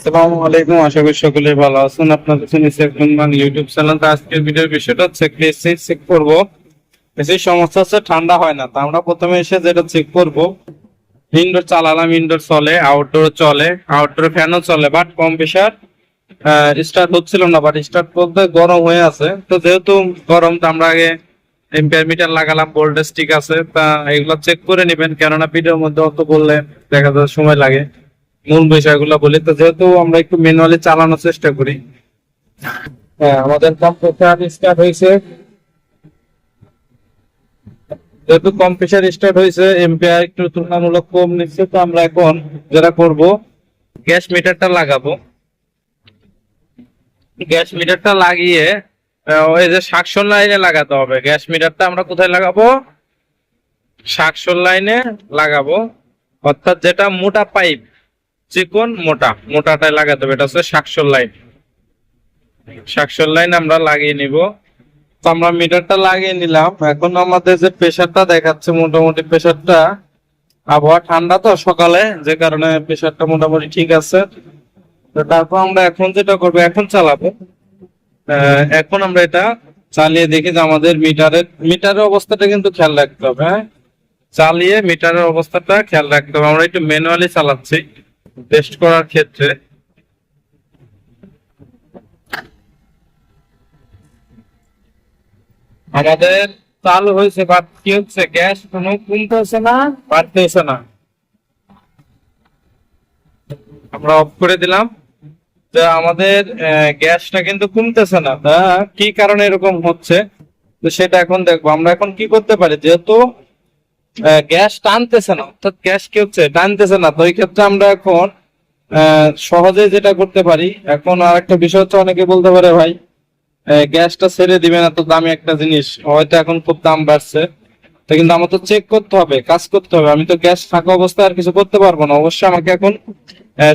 আসসালামু আলাইকুম, আশা করি সকলে ভালো আছেন। আপনাদের ইউটিউব আজকের ভিডিওর বিষয়টা হচ্ছে এসে চেক সমস্যা হচ্ছে, ঠান্ডা হয় না। তো আমরা প্রথমে এসে যেটা চেক করব ইনডোর চালালাম ইনডোর চলে আউটডোর চলে আউটডোর ফ্যানও চলে বাট কম প্রেশার স্টার্ট হচ্ছিল না বাট স্টার্ট বলতে গরম হয়ে আছে। তো যেহেতু গরম, তো আমরা আগে এম্পিয়ার মিটার লাগালাম ভোল্টেজ ঠিক আছে, তা এগুলো চেক করে নেবেন। কেননা ভিডিওর মধ্যে অত বললে দেখা যায় সময় লাগে। মূল বিষয়গুলো বলি, তো যেহেতু আমরা একটু ম্যানুয়ালি চালানোর চেষ্টা করি হ্যাঁ আমাদের কম্পিউটার স্টার্ট হয়েছে। যেহেতু কম্পিউটার স্টার্ট হয়েছে এম্পিয়ার একটু তুলনামূলক কম নিচ্ছে, তো আমরা এখন যেটা করব গ্যাস মিটারটা লাগাবো। গ্যাস মিটারটা লাগিয়ে ওই যে সাকশন লাইনে লাগাতে হবে। গ্যাস মিটারটা আমরা কোথায় লাগাবো? সাকশন লাইনে লাগাবো। অর্থাৎ যেটা মোটা পাইপ চিকন, মোটা। মোটাটায় লাগাতে হবে এটা হচ্ছে সাকশন লাইন। সাকশন লাইন আমরা লাগিয়ে নিব। তো আমরা মিটারটা লাগিয়ে নিলাম। এখন আমাদের যে প্রেসারটা দেখাচ্ছে, মোটামুটি প্রেসারটা আবহাওয়া ঠান্ডা তো সকালে, যে কারণে প্রেসারটা মোটামুটি ঠিক আছে। তো তারপর আমরা এখন যেটা করব, এখন চালাবো। এখন আমরা এটা চালিয়ে দেখি যে আমাদের মিটারের মিটারের অবস্থাটা কিন্তু খেয়াল রাখতে হবে হ্যাঁ? চালিয়ে মিটারের অবস্থাটা খেয়াল রাখতে হবে। আমরা একটু ম্যানুয়ালি চালাচ্ছি। টেস্ট করার ক্ষেত্রে আমাদের চালু হয়েছে বাট কি হচ্ছে? গ্যাস কোনো কমতেছে না, বাড়তেছে না। আমরা অফ করে দিলাম। যে আমাদের গ্যাসটা কিন্তু কমতেছে না। কি কারণে এরকম হচ্ছে? তো সেটা এখন দেখব। আমরা এখন কি করতে পারি? যেহেতু গ্যাস টানতেছে না, অর্থাৎ গ্যাস কি হচ্ছে? টানতেছে না। তো এই ক্ষেত্রে আমরা এখন সহজে যেটা করতে পারি, এখন আর একটা বিষয় হচ্ছে অনেকে বলতে পারে, ভাই গ্যাসটা ছেড়ে দিবে না, তো দামি একটা জিনিস। হয়তো এখন খুব দাম বাড়ছে। তো কিন্তু আমার তো চেক করতে হবে, কাজ করতে হবে। আমি তো গ্যাস থাকা অবস্থায় আর কিছু করতে পারব না। অবশ্যই আমাকে এখন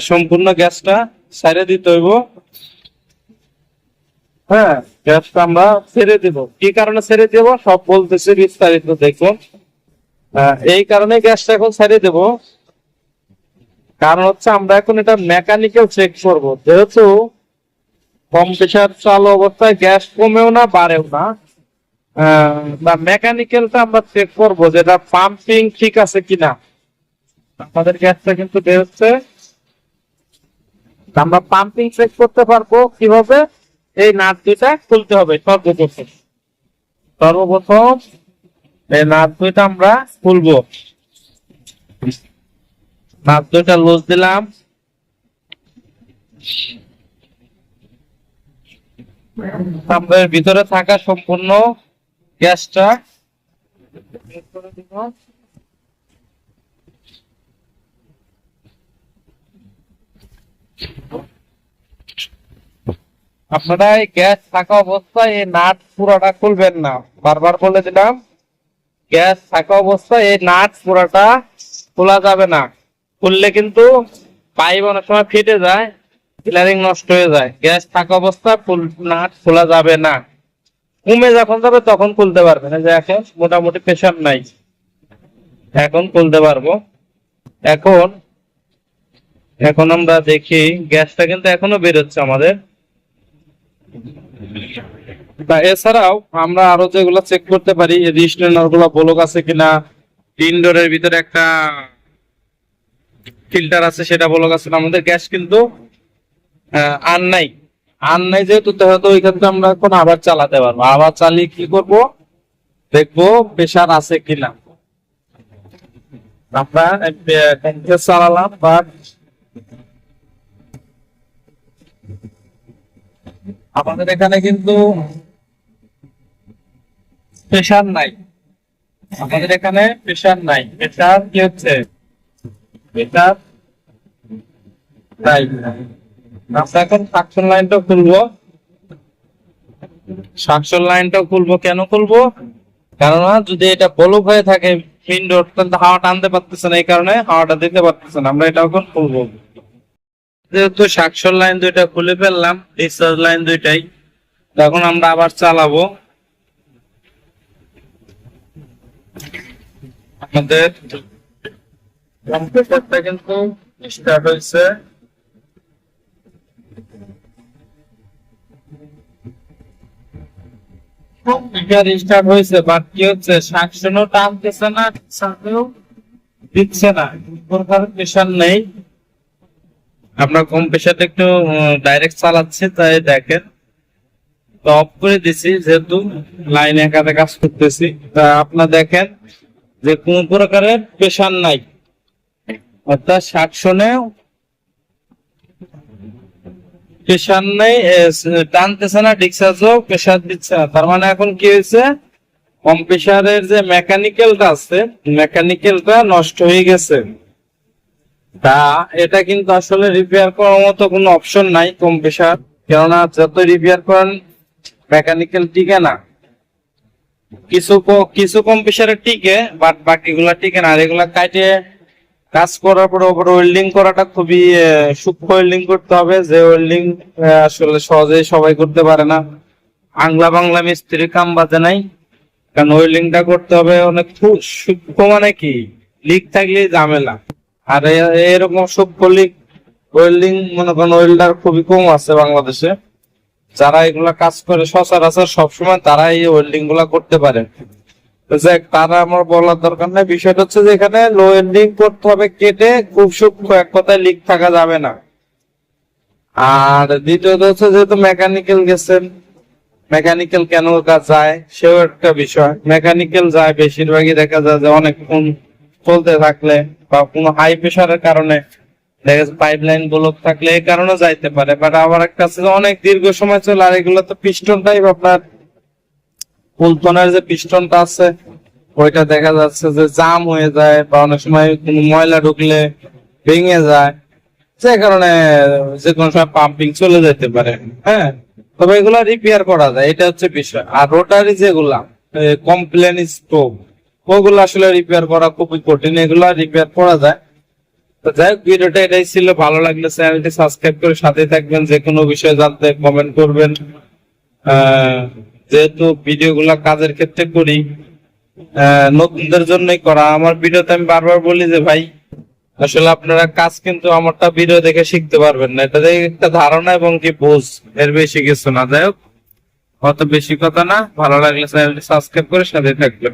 সম্পূর্ণ গ্যাসটা ছেড়ে দিতে হইব। হ্যাঁ গ্যাসটা আমরা ছেড়ে দিব। কি কারণে ছেড়ে দেবো? সব বলতেছি বিস্তারিত, দেখুন। এই কারণে গ্যাসটা এখন ছেড়ে দেব। কারণ হচ্ছে আমরা এখন এটা মেকানিক্যাল চেক করব। যেহেতু কম প্রেশার চালু অবস্থায় গ্যাস কমেও না, বাড়েও না। বা মেকানিক্যালটা আমরা চেক করব যেটা পাম্পিং ঠিক আছে কিনা। আমাদের গ্যাসটা কিন্তু আমরা পাম্পিং চেক করতে পারব কীভাবে? এই নাট দুইটা খুলতে হবে সর্বপ্রথম। সর্বপ্রথম আমরা খুলবো। নাট দুইটা লুজ দিলাম। ভিতরে থাকা সম্পূর্ণ গ্যাসটা। আপনারা এই গ্যাস থাকা অবস্থায় এই নাট পুরাটা খুলবেন না। বারবার বলে দিলাম। গ্যাস থাকা অবস্থায় এই নাট পুরোটা খোলা যাবে না। খুললে কিন্তু পাইপ অনেক সময় ফেটে যায় ফিলারিং নষ্ট হয়ে যায়। গ্যাস থাকা অবস্থায় ফুল নাট খোলা যাবে না। কমে যখন যাবে তখন খুলতে পারবে না। যে এখন মোটামুটি প্রেশার নাই। এখন খুলতে পারব। এখন এখন আমরা দেখি, গ্যাসটা কিন্তু এখনও বেরোচ্ছে আমাদের। তা এছাড়াও আমরা আরও যেগুলো চেক করতে পারি রিস্টেনারগুলো ব্লক আছে কিনা ইনডোরের ভিতরে একটা ফিল্টার আছে, সেটা ব্লক আছে না আমাদের গ্যাস কিন্তু আর নাই। আর নাই যেহেতু হয়তো ওই ক্ষেত্রে আমরা এখন আবার চালাতে পারব। আবার চালিয়ে কি করব? দেখব প্রেশার আছে কিনা। আমাদের এখানে কিন্তু প্রেশার নাই। আমাদের এখানে প্রেশার নাই। প্রেশার কি হচ্ছে? প্রেশার নাই। আমরা এখন সাকশন লাইনটা খুলবো। সাকশন লাইনটা খুলবো কেন খুলবো? কেননা যদি এটা বলক হয়ে থাকে ইনডোর তাহলে হাওয়া টানতে পারতেছে না, এই কারণে হাওয়াটা দিতে পারতেছে না। আমরা এটা এখন খুলবো। যেহেতু সাকশন লাইন দুইটা খুলে ফেললাম ডিসচার্জ লাইন দুইটাই, তখন আমরা আবার চালাবো। আমাদের কম্পিউটারটা কিন্তু স্টার্ট হয়েছে। স্টার্ট হয়েছে, বাট কি হচ্ছে টানতেছে না, সাথেও দিচ্ছে না নেই। কম একটু ডাইরেক্ট চালাচ্ছি, তাই দেখেন। তো অফ করে দিছি, যেহেতু লাইন একাতে কাজ করতেছি, তা আপনার দেখেন। যে কোন প্রকারের প্রেশার নাই। অর্থাৎ শাকসনেও প্রেশার নেই টানতেছে না ডিক্সাসও প্রেশার দিচ্ছে না। তার মানে এখন কি হয়েছে? কম্প্রেসারের যে মেকানিক্যালটা আছে, মেকানিক্যালটা নষ্ট হয়ে গেছে। তা এটা কিন্তু আসলে রিপেয়ার করার মতো কোনো অপশন নাই কম্প্রেসার কেননা যত রিপেয়ার করেন মেকানিক্যাল টিকে না। কিছু কিছু কম্প্রেসারে টিকে বাট বাকিগুলা টিকে না। এগুলা কাটে কাজ করার পরে ওপরে ওয়েল্ডিং করাটা খুবই সূক্ষ্ম ওয়েল্ডিং করতে হবে। যে ওয়েল্ডিং আসলে সহজে সবাই করতে পারে না। আংলা বাংলা মিস্ত্রি কাম বাজে নাই। কারণ ওয়েল্ডিংটা করতে হবে অনেক সূক্ষ্ম মানে কি? লিক থাকলে ঝামেলা। আর এরকম সূক্ষ্ম লিক ওয়েল্ডিং মনে করেন ওয়েল্ডার খুবই কম আছে বাংলাদেশে। যারা এগুলা কাজ করে সচরাচর সবসময় তারা এই ওয়েল্ডিংগুলা করতে পারে। তারা আমার বলার দরকার নাই। বিষয়টা হচ্ছে লো এন্ডিং করতে হবে কেটে খুব সূক্ষ্ম এক কথায় লিক থাকা যাবে না। আর দ্বিতীয়ত হচ্ছে যেহেতু মেকানিক্যাল গেছেন মেকানিক্যাল কেন কাজ যায়, সেও একটা বিষয়। মেকানিক্যাল যায়, বেশিরভাগই দেখা যায় যে অনেকক্ষণ চলতে থাকলে বা কোনো হাই প্রেশারের কারণে দেখা যাচ্ছে পাইপ লাইন ব্লক থাকলে এই কারণে যাইতে পারে বাট আবার একটা আছে অনেক দীর্ঘ সময় চলে, আর এগুলো তো পিস্টন টাইপ আপনার পুলতনের যে পিস্টনটা আছে, ওইটা দেখা যাচ্ছে যে জাম হয়ে যায় বা অনেক সময় কোনো ময়লা ঢুকলে ভেঙে যায়। যে কারণে যে কোনো সময় পাম্পিং চলে যেতে পারে হ্যাঁ? তবে এগুলা রিপেয়ার করা যায়, এটা হচ্ছে বিষয়। আর রোটারি যেগুলা কমপ্লেন স্টোভ ওগুলো আসলে রিপেয়ার করা খুবই কঠিন, এগুলা রিপেয়ার করা যায়। তো যাই হোক, ভিডিওটা এটাই ছিল। ভালো লাগলে চ্যানেলটি সাবস্ক্রাইব করে সাথে থাকবেন। যে কোনো বিষয়ে জানতে কমেন্ট করবেন। যেহেতু ভিডিওগুলা কাজের ক্ষেত্রে করি নতুনদের জন্যই করা। আমার ভিডিওতে আমি বারবার বলি যে, ভাই, আসলে আপনারা কাজ কিন্তু আমারটা ভিডিও দেখে শিখতে পারবেন না। এটা দেখে একটা ধারণা এবং কি বোঝ, এর বেশি কিছু না। যাই হোক, অত বেশি কথা না। ভালো লাগলে চ্যানেলটি সাবস্ক্রাইব করে সাথে থাকবেন।